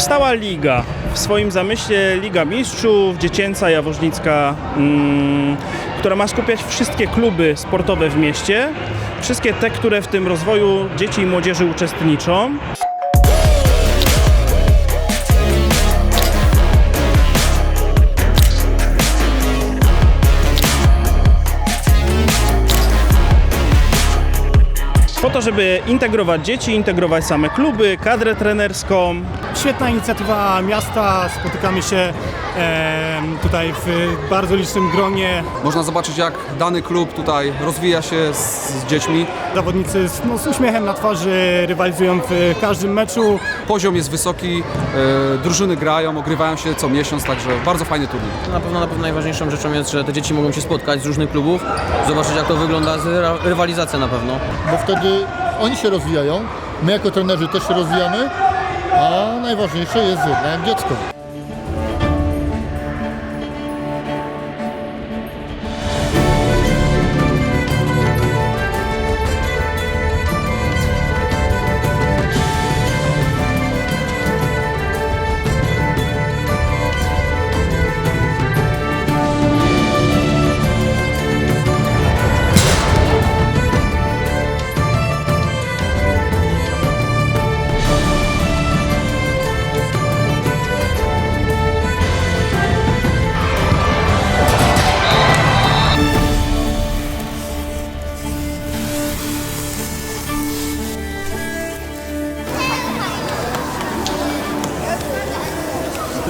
Cała liga, w swoim zamyśle Liga Mistrzów, dziecięca, jaworznicka, mm, która ma skupiać wszystkie kluby sportowe w mieście, wszystkie te, które w tym rozwoju dzieci i młodzieży uczestniczą. Po to, żeby integrować dzieci, integrować same kluby, kadrę trenerską, Świetna inicjatywa miasta, spotykamy się em, tutaj w bardzo licznym gronie. Można zobaczyć, jak dany klub tutaj rozwija się z, z dziećmi. Zawodnicy z, no, z uśmiechem na twarzy rywalizują w każdym meczu. Poziom jest wysoki, e, drużyny grają, ogrywają się co miesiąc, także bardzo fajny turniej. Na pewno, na pewno najważniejszą rzeczą jest, że te dzieci mogą się spotkać z różnych klubów, zobaczyć jak to wygląda, rywalizacja na pewno. bo wtedy oni się rozwijają, my jako trenerzy też się rozwijamy, a najważniejsze jest jednak dziecko.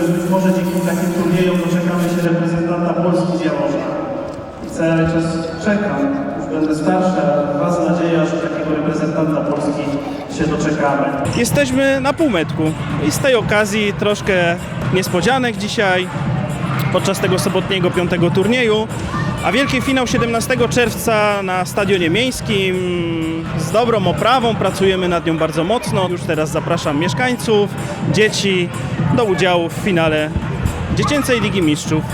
Być może dzięki takim turniejom doczekamy się reprezentanta Polski z Jaworza. I cały czas czekam, już będę starszy, ale was nadzieja, że takiego reprezentanta Polski się doczekamy. Jesteśmy na półmetku i z tej okazji troszkę niespodzianek dzisiaj podczas tego sobotniego piątego turnieju. A wielki finał 17 czerwca na Stadionie Miejskim z dobrą oprawą, pracujemy nad nią bardzo mocno. Już teraz zapraszam mieszkańców, dzieci do udziału w finale Dziecięcej Ligi Mistrzów.